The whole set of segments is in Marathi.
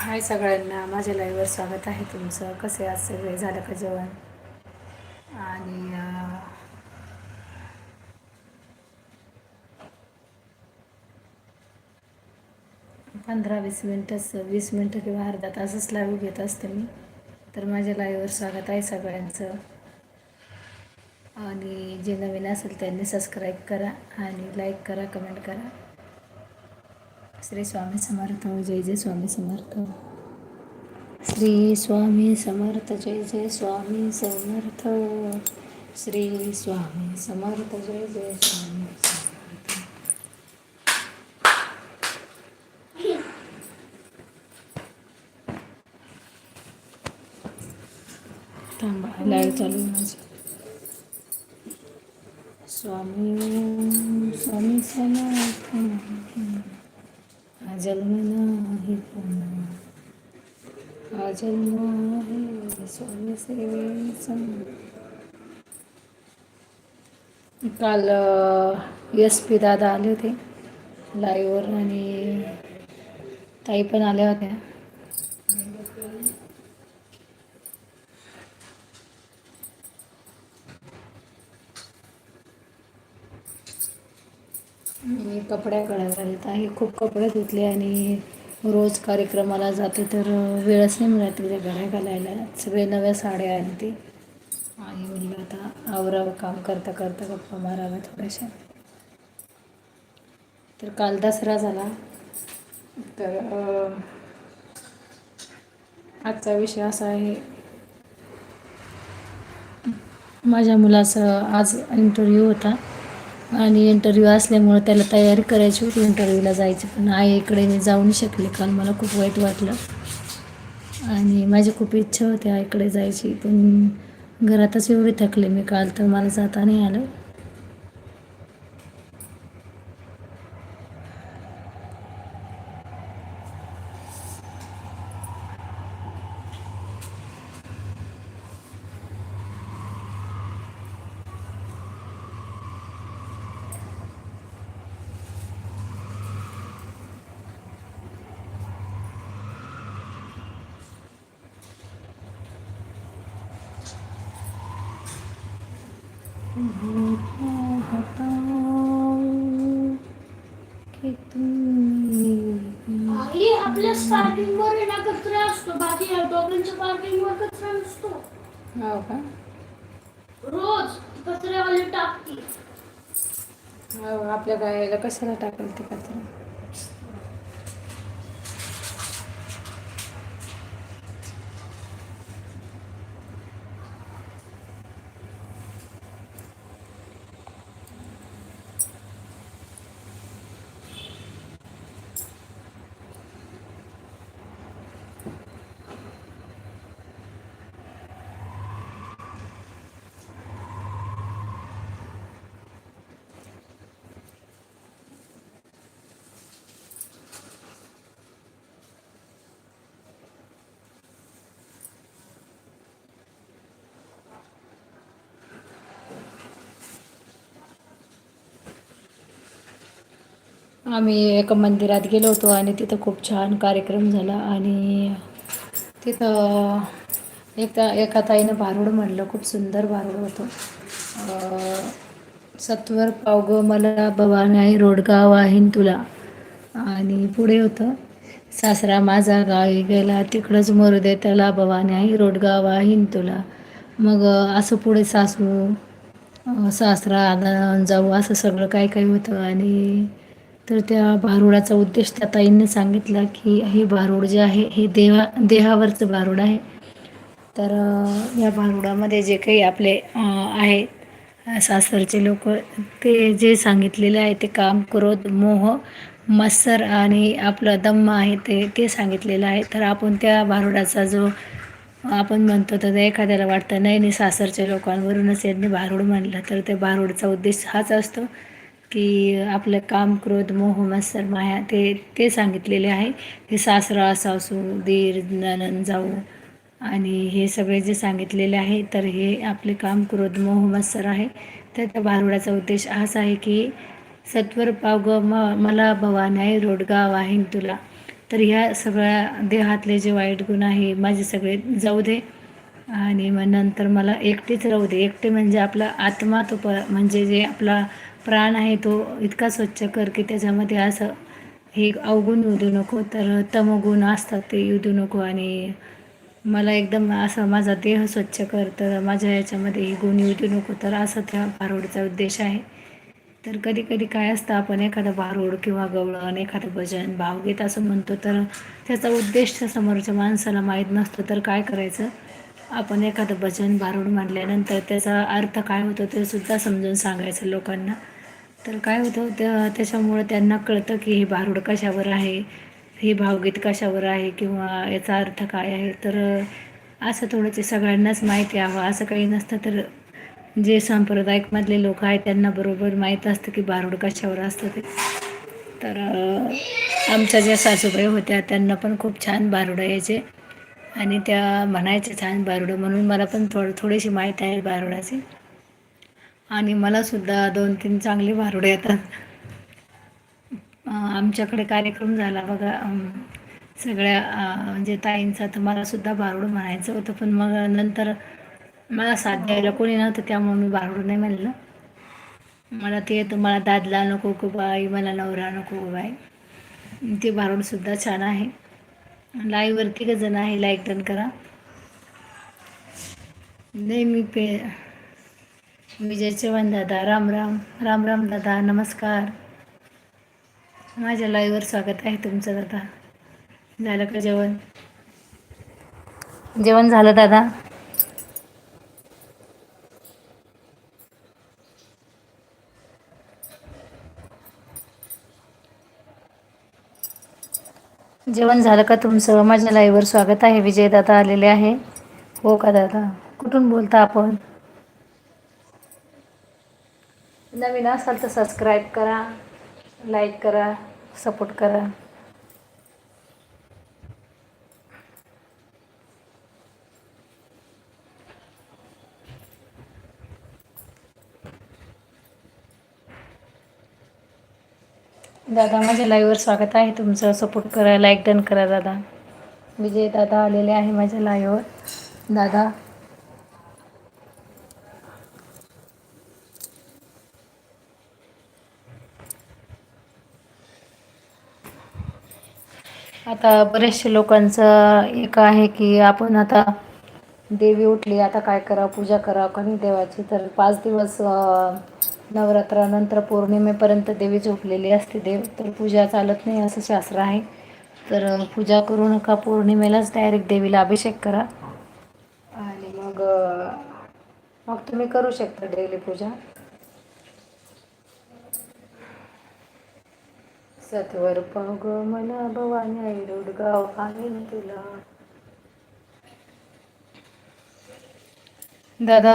हाय सगळ्यांना माझ्या लाईव्हवर स्वागत आहे तुमचं. कसे आज सगळे? झालं का जेवण? आणि पंधरा वीस मिनटंच वीस मिनटं किंवा अर्धा तासच लाईव्ह घेत असते मी. तर माझ्या लाईव्हवर स्वागत आहे सगळ्यांचं. आणि जे नवीन असेल त्यांनी सबस्क्राईब करा आणि लाईक करा कमेंट करा. श्री स्वामी समर्थ जय जय स्वामी समर्थ. श्री स्वामी समर्थ जय जय स्वामी समर्थ. श्री स्वामी समर्थ जय जय स्वामी समर्थ. लाईव्ह चालू माझी. स्वामी स्वामी समर्थ. हा जन्म नाही पुन्हा. हा जन्म आहे स्वामी सेवेचा काल यस पी दादा आले होते लाईव्हवर आणि ताई पण आल्या होत्या मी कपड्याकडे घालत आहे खूप कपडे धुतले आणि रोज कार्यक्रमाला जाते तर वेळच नाही मिळत तिथे घड्या घालायला. सगळे नव्या साड्या आणते. आणि म्हणलं आता आवरावं काम करता करता गप्पा माराव्या थोड्याशा. तर काल दसरा झाला. तर आजचा विषय असा आहे माझ्या मुलाचा आज इंटरव्ह्यू होता. आणि इंटरव्ह्यू असल्यामुळं त्याला तयारी करायची होती. इंटरव्ह्यूला जायची. पण आई इकडे मी जाऊ नाही शकले. काल मला खूप वाईट वाटलं. आणि माझी खूप इच्छा होती आईकडे जायची. पण घरातच एवढी थकले मी. काल तर मला जाता नाही आलं. वर ना कचरा असतो. बाकी पार्किंग वर कचरा नसतो. हो का? रोज कचऱ्यावाले टाकते. हो आपल्या गायला कशाला टाकेल ते कचरा? आम्ही एका मंदिरात गेलो होतो आणि तिथं खूप छान कार्यक्रम झाला आणि तिथं एका एका ताईनं भारुड म्हणलं खूप सुंदर भारुड होतं. सत्वर सत्वर पावग मला भवानाई रोडगाव आहे तुला. आणि पुढे होतं सासरा माझा गावी गेला तिकडंच मरू दे त्याला भवानी आई रोडगाव आहे तुला. मग असं पुढे सासू सासरा जाऊ असं सगळं काय काय होतं आणि तर त्या भारुडाचा उद्देश त्या ताईंनी सांगितला की हे भारूड जे आहे हे देवा देहावरचं भारूड आहे. तर या भारुडामध्ये जे काही आपले आहे आहेत सासरचे लोक ते जे सांगितलेले आहे ते काम क्रोध मोह मत्सर आणि आपलं दम्म आहे ते ते सांगितलेलं आहे. तर आपण त्या भारुडाचा जो आपण म्हणतो तर ते एखाद्याला वाटतं नाही नाही सासरच्या लोकांवरूनच यांनी भारूड म्हणलं. तर ते भारूडचा उद्देश हाच असतो. की आपलं काम क्रोध मोह मत्सर माया ते ते सांगितलेले आहे. हे सासरा सासू दीर नणंद जाऊ. आणि हे सगळे जे सांगितलेले आहे तर हे आपले काम क्रोध मोह मत्सर आहे. तर त्या भारुडाचा उद्देश हाच आहे की सत्वर पाव ग म मला भवानाई रोडगाव आहे तुला. तर ह्या सगळ्या देहातले जे वाईट गुण आहे माझे सगळे जाऊ दे. आणि मग नंतर मला एकटीच राहू दे. एकटे म्हणजे आपला आत्मा तो प म्हणजे जे आपला प्राण आहे तो इतका स्वच्छ कर की त्याच्यामध्ये असं हे अवगुण येऊ देऊ नको तर तमगुण असतात ते येऊ देऊ नको. आणि मला एकदम असं माझा देह स्वच्छ कर तर माझ्या याच्यामध्ये हे गुण येऊ देऊ नको. तर असं त्या भारुडचा उद्देश आहे. तर कधी कधी काय असतं आपण एखादं भारूड किंवा गवळण एखादं भजन भावगीत असं म्हणतो तर त्याचा उद्देश समोरच्या माणसाला माहीत नसतो. तर काय करायचं? आपण एखादं भजन भारूड म्हटल्यानंतर त्याचा अर्थ काय होतो ते सुद्धा समजून सांगायचं लोकांना. तर काय होतं त्या त्याच्यामुळं त्यांना कळतं की हे भारूड कशावर आहे हे भावगीत कशावर आहे किंवा याचा अर्थ काय आहे. तर असं थोडंसं सगळ्यांनाच माहिती हवं. असं काही नसतं तर जे संप्रदायिकमधले लोक आहेत त्यांना बरोबर माहीत असतं की भारूड कशावर असतं ते. तर आमच्या ज्या सासूबाई होत्या त्यांना पण खूप छान भारुडं यायचे. आणि त्या म्हणायचे छान भारुडं म्हणून मला पण थोडं थोडीशी माहीत आहे भारुडाची. आणि मलासुद्धा दोन तीन चांगली भारुडे येतात. आमच्याकडे कार्यक्रम झाला बघा सगळ्या म्हणजे ताईंचा तर मलासुद्धा भारुड म्हणायचं होतं पण मग नंतर मला साथ द्यायला कोणी नव्हतं त्यामुळे मी भारुड नाही म्हणलं. मला ते येतं मला दादला नको गो बाई मला नवरा नको गो बाई. ते भारुडसुद्धा छान आहे. लाईव्हवरती का जण आहे लाईक डन करा. नाही मी पे विजय चव्हाण दादा राम राम. राम राम दादा नमस्कार. माझ्या लाईव्हवर स्वागत आहे तुमचं दादा. झालं का जेवण? जेवण झालं दादा. जेवण झालं का तुमचं? माझ्या लाईव्हवर स्वागत आहे. विजय दादा आलेले आहे. हो का दादा? कुठून बोलता आपण? नवीन असाल तर सबस्क्राईब करा लाईक करा सपोर्ट करा. दादा माझ्या लाईव्हवर स्वागत आहे. तुमचं सपोर्ट करा लाईक डन करा दादा. विजय दादा आलेले आहे माझ्या लाईव्हवर दादा आता बरेचसे लोकांचं एक आहे की आपण आता देवी उठली आता काय करा पूजा करा कमी देवाची. तर पाच दिवस नवरात्रानंतर पौर्णिमेपर्यंत देवी झोपलेली असते देव. तर पूजा चालत नाही असं शास्त्र आहे. तर पूजा करू नका पौर्णिमेलाच डायरेक्ट देवीला अभिषेक करा. आणि मग मग तुम्ही करू शकता डेली पूजा. सत्वर पग मला भवानी आई रुडगाव आहे तुला. दादा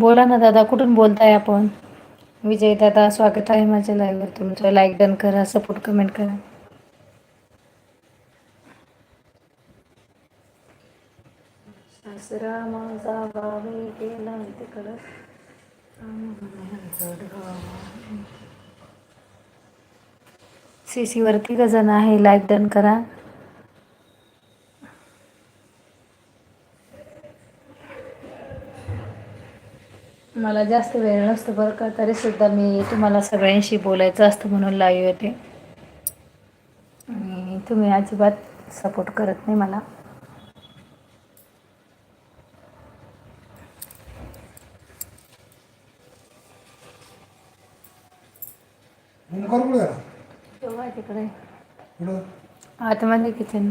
बोला ना दादा कुठून बोलताय आपण? विजय दादा स्वागत आहे माझ्या लाईव्हवर तुमचं लाईक डन करा सपोर्ट कमेंट करा. सासरा माझा गावी गेला तिकडं सी सीवरती गजन आहे. लाईक डन करा. मला जास्त वेळ नसतो बरं का तरीसुद्धा मी तुम्हाला सगळ्यांशी बोलायचं असतं म्हणून लाईव्ह येते. आणि तुम्ही अजिबात सपोर्ट करत नाही मला. Automatic kitchen.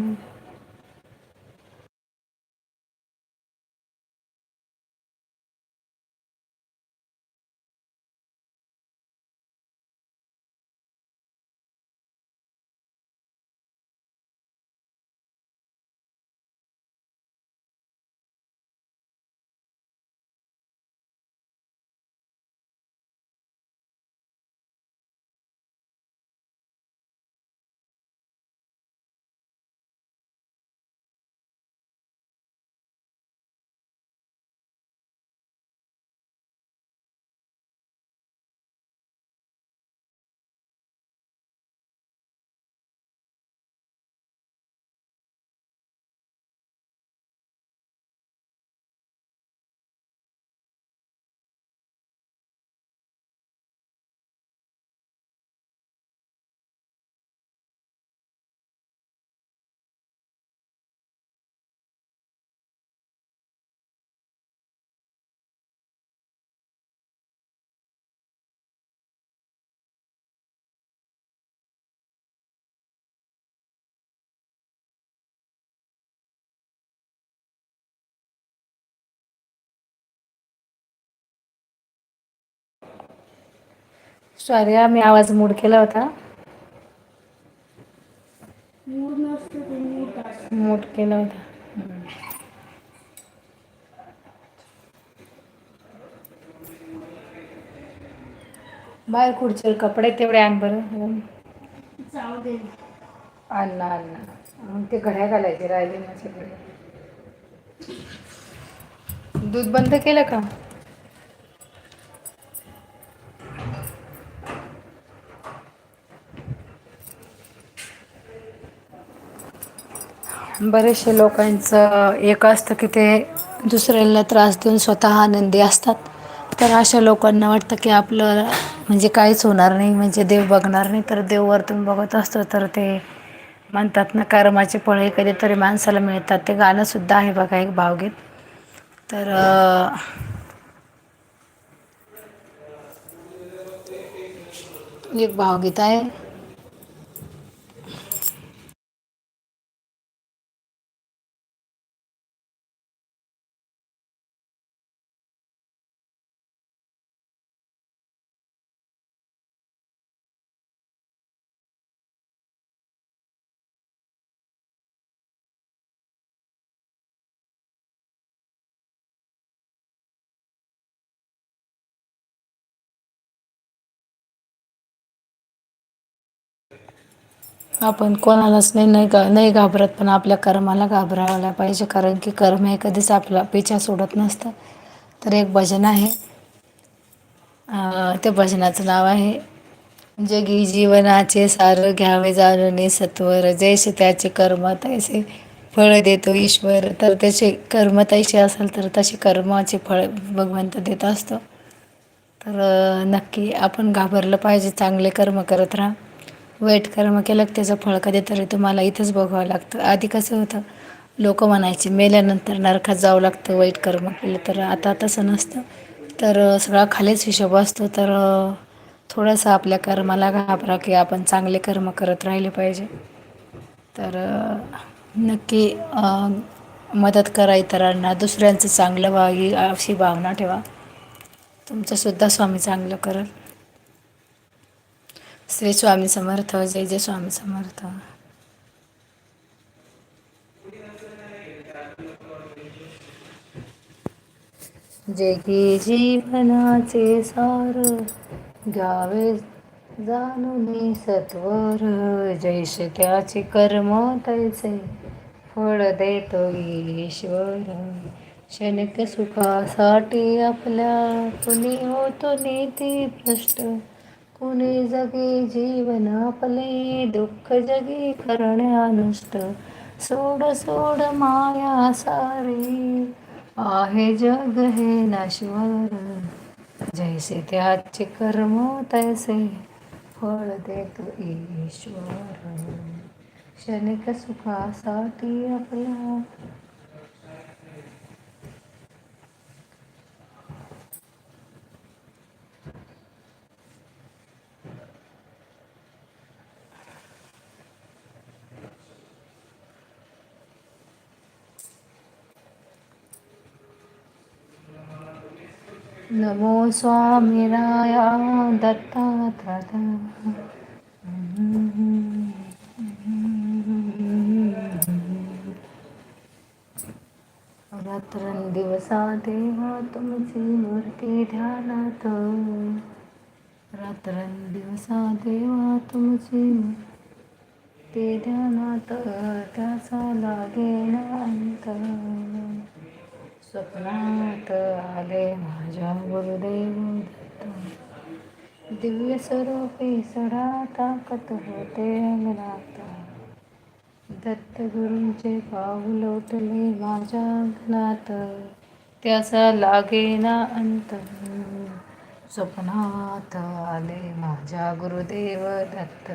सॉरी हा मी आवाज मूड केला होता. मूड नसतो ते मूड असतो. मूड केला होता. बाहेर खुर्चीवर कपडे तेवढे आण बरं. जाऊ दे. अण्णा अण्णा मग ते घड्या घालायचे राहिले माझ्याकडे दूध बंद केलं का? बरेचसे लोकांचं एक असतं की ते दुसऱ्याला त्रास देऊन स्वतः आनंदी असतात. तर अशा लोकांना वाटतं की आपलं म्हणजे काहीच होणार नाही म्हणजे देव बघणार नाही. तर देव वरतून बघत असतो तर ते म्हणतात ना कर्माचे फळे कधीतरी माणसाला मिळतात. ते गाणंसुद्धा आहे बघा एक भावगीत तर एक भावगीत आहे. आपण कोणालाच नाही नाही घा नाही घाबरत पण आपल्या कर्माला घाबरायला पाहिजे. कारण की कर्म हे कधीच आपला पिछा सोडत नसतं. तर एक भजन आहे. त्या भजनाचं नाव आहे जगी जीवनाचे सार घ्यावे जाणून सत्वर. जैसे त्याचे कर्म तैसे फळ देतो ईश्वर. तर त्याचे कर्म तैसे असेल तर तसे कर्माचे फळ भगवंत देत असतो. तर नक्की आपण घाबरलं पाहिजे चांगले कर्म करत राहा. वाईट कर्म केलं की त्याचं फळ कधीतरी तुम्हाला इथंच बघावं लागतं. आधी कसं होतं लोक म्हणायचे मेल्यानंतर नरकात जावं लागतं वाईट कर्म केलं तर आता तसं नसतं. तर सगळा खालीच हिशोब असतो. तर थोडंसं आपल्या कर्माला घाबरा की आपण चांगले कर्म करत राहिले पाहिजे. तर नक्की मदत करा इतरांना. दुसऱ्यांचं चांगलं व्हावी अशी भावना ठेवा. तुमचंसुद्धा स्वामी चांगलं करल. श्री स्वामी समर्थ जय जय स्वामी समर्थ. जगी जीवनाचे सार घ्यावे जाणून सत्वर जैश त्याचे कर्म तैसे फळ देतो ईश्वर. क्षणिक सुखासाठी आपल्या कुणी होतो नीती भ्रष्ट. कुणी जगे जीवन आपले दुःख जगे करण्या नष्ट सोड सोड माया सारे आहे जग हे नाश्वर. जैसे त्याचे कर्म तैसे फळ देतो ईश्वर. क्षणिक सुखासाठी आपल्या नमो स्वामीराया दत्तात्रता रात्रंदिवसा देवा तुमची मूर्ती ध्यानात। रात्रंदिवसा देवा तुमची मूर्ती ध्यानात। त्याचा लागेन अंत स्वप्नात आले माझ्या गुरुदेव दत्त. दिव्य स्वरूपी सडा ताकत होते अंगणात दत्तगुरूंचे पाऊल लोटले माझ्या अंगणात त्याचा लागेना अंत. स्वप्नात आले माझ्या गुरुदेव दत्त.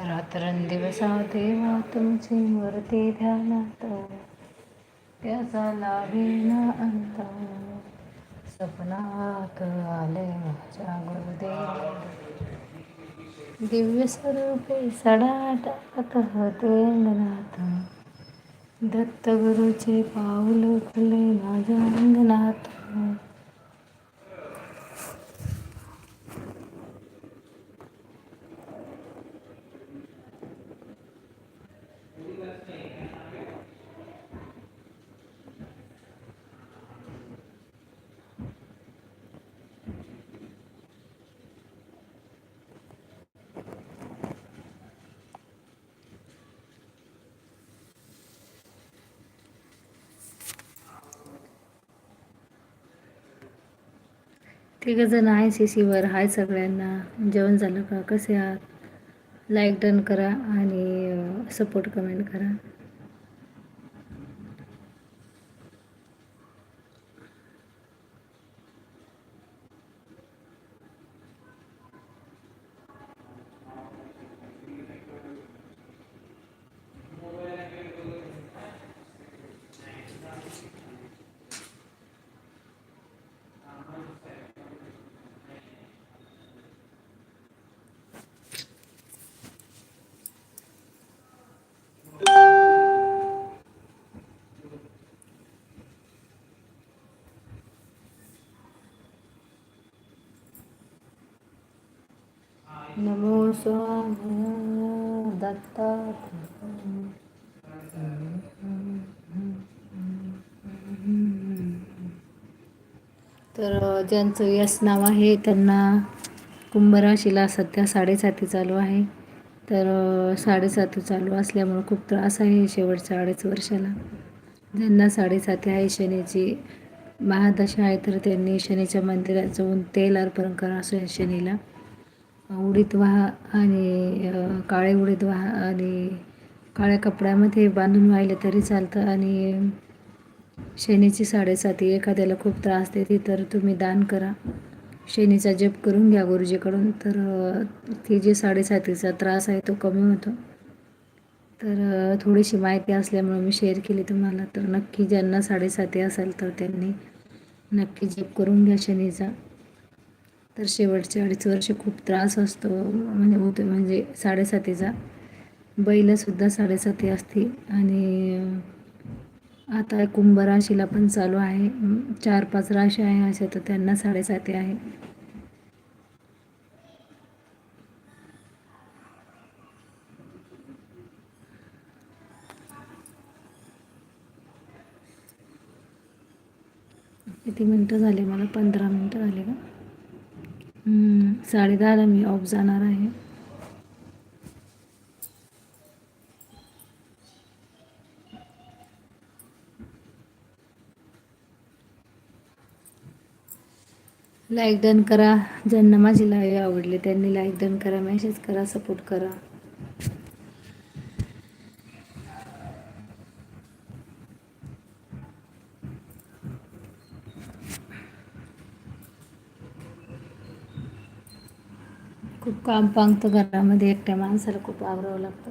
रात्रंदिवसा देवा तुमची मूर्ती ध्यानात. त्याचा लाभेना अंत स्वप्नात आले माझ्या गुरुदेव. दिव्य स्वरूपे सडा टाकत होते अंगणात. दत्तगुरूचे पाऊल उठले माझ्या अंगणात. तिघ जण आहे सी सीवर हाय सगळ्यांना. जेवण झालं का? कसे आहात? लाईक डन करा आणि सपोर्ट कमेंट करा. नमो स्वामी दत्ता तर ज्यांचं यस नाव आहे त्यांना कुंभ राशीला सध्या साडेसाती चालू आहे. तर साडेसाती चालू असल्यामुळं खूप त्रास आहे शेवटच्या अडीच वर्षाला. ज्यांना साडेसाती आहे शनीची महादशा आहे तर त्यांनी शनीच्या मंदिरात जाऊन तेल अर्पण करा शनीला. उडीद वाहा आणि काळे उडीद वाहा आणि काळ्या कपड्यामध्ये बांधून वाहिले तरी चालतं. आणि शनीची साडेसाती एखाद्याला खूप त्रास देते तर तुम्ही दान करा. शनीचा जप करून घ्या गुरुजीकडून. तर ते ती साडेसातीचा त्रास आहे तो कमी होतो. तर थोडीशी माहिती असल्यामुळे मी शेअर केली तुम्हाला. तर नक्की ज्यांना साडेसाती असेल तर त्यांनी नक्की जप करून घ्या शनीचा तर शेवटचे अडीच वर्ष खूप त्रास असतो. म्हणजे होते म्हणजे साडेसातीचा. बैलसुद्धा साडेसाती असते. आणि आता कुंभ राशीला पण चालू आहे. चार पाच राशी आहे अशा तर त्यांना साडेसाती आहे. किती मिनटं झाले? मला पंधरा मिनटं झाले का? साडेदहाला मी ऑफ जाणार आहे. लाईक डन करा. ज्यांना माझी लाईव्ह आवडली त्यांनी लाईक डन करा. मेसेज करा सपोर्ट करा. काम काम पांगतं घरामध्ये एकट्या माणसाला खूप आवरावं लागतं.